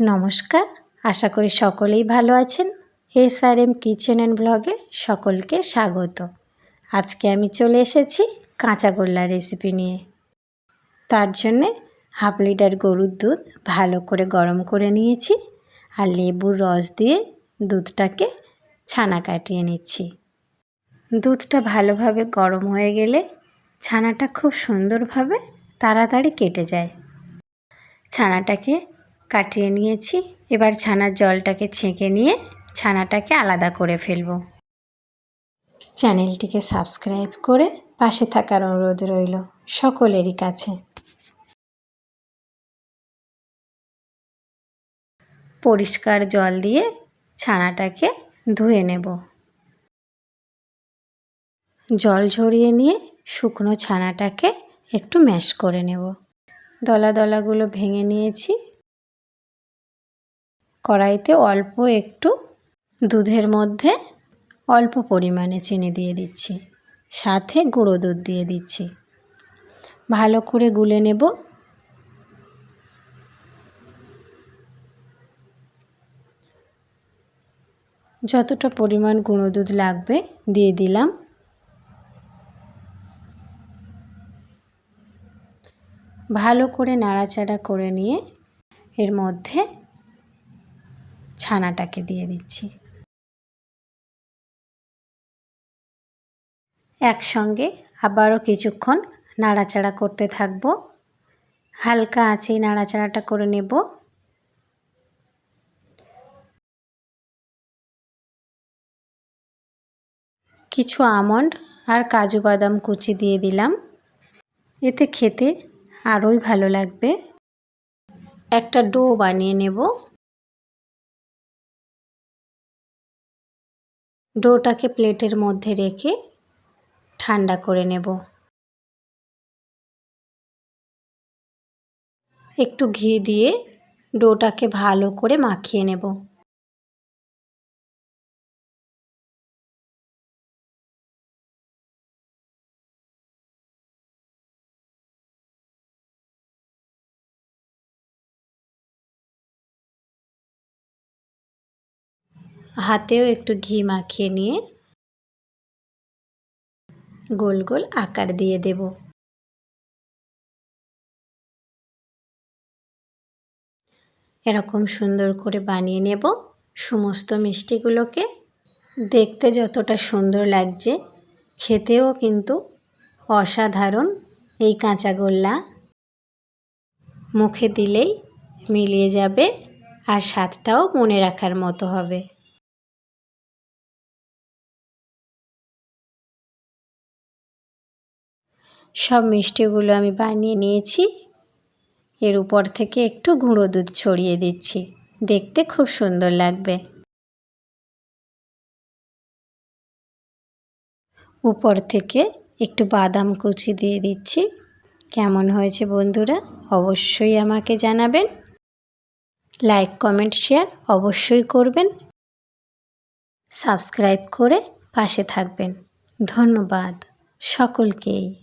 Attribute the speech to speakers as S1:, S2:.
S1: নমস্কার। আশা করি সকলেই ভালো আছেন। S R M kitchen and ব্লগে সকলকে স্বাগত। আজকে আমি চলে এসেছি কাঁচা গোল্লা রেসিপি নিয়ে। তার জন্যে হাফ লিটার গরুর দুধ ভালো করে গরম করে নিয়েছি আর লেবুর রস দিয়ে দুধটাকে ছানা কাটিয়ে নিচ্ছি। দুধটা ভালোভাবে গরম হয়ে গেলে ছানাটা খুব সুন্দরভাবে তাড়াতাড়ি কেটে যায়। ছানাটাকে কাটিয়ে নিয়েছি। এবার ছানার জলটাকে ছেঁকে নিয়ে ছানাটাকে আলাদা করে ফেলব। চ্যানেলটিকে সাবস্ক্রাইব করে পাশে থাকার অনুরোধ রইল সকলেরই কাছে। পরিষ্কার জল দিয়ে ছানাটাকে ধুয়ে নেব। জল ঝরিয়ে নিয়ে শুকনো ছানাটাকে একটু ম্যাশ করে নেব। দলা দলাগুলো ভেঙে নিয়েছি। কড়াইতে অল্প একটু দুধের মধ্যে অল্প পরিমাণে চিনি দিয়ে দিচ্ছি, সাথে গুঁড়ো দুধ দিয়ে দিচ্ছি। ভালো করে গুলে নেব। যতটা পরিমাণ গুঁড়ো দুধ লাগবে দিয়ে দিলাম। ভালো করে নাড়াচাড়া করে নিয়ে এর মধ্যে ছানাটাকে দিয়ে দিচ্ছি। একসঙ্গে আবারও কিছুক্ষণ নাড়াচাড়া করতে থাকব। হালকা আঁচেই নাড়াচাড়াটা করে নেব। কিছু আমন্ড আর কাজু বাদাম কুচি দিয়ে দিলাম। এতে খেতে আরোই ভালো লাগবে। একটা ডো বানিয়ে নেব। ডোটাকে প্লেটের মধ্যে রেখে ঠান্ডা করে নেব। একটু ঘি দিয়ে ডোটাকে ভালো করে মাখিয়ে নেব। হাতেও একটু ঘি মাখিয়ে নিয়ে গোল গোল আকার দিয়ে দেব। এরকম সুন্দর করে বানিয়ে নেব সমস্ত মিষ্টিগুলোকে। দেখতে যতটা সুন্দর লাগছে, খেতেও কিন্তু অসাধারণ এই কাঁচাগোল্লা মুখে দিলেই মিলিয়ে যাবে আর স্বাদটাও মনে রাখার মতো হবে। সব মিষ্টিগুলো আমি বানিয়ে নিয়েছি। এর উপর থেকে একটু গুঁড়ো দুধ ছড়িয়ে দিচ্ছি। দেখতে খুব সুন্দর লাগবে। উপর থেকে একটু বাদাম কুচি দিয়ে দিচ্ছি। কেমন হয়েছে বন্ধুরা অবশ্যই আমাকে জানাবেন। লাইক, কমেন্ট, শেয়ার অবশ্যই করবেন। সাবস্ক্রাইব করে পাশে থাকবেন। ধন্যবাদ সকলকেই।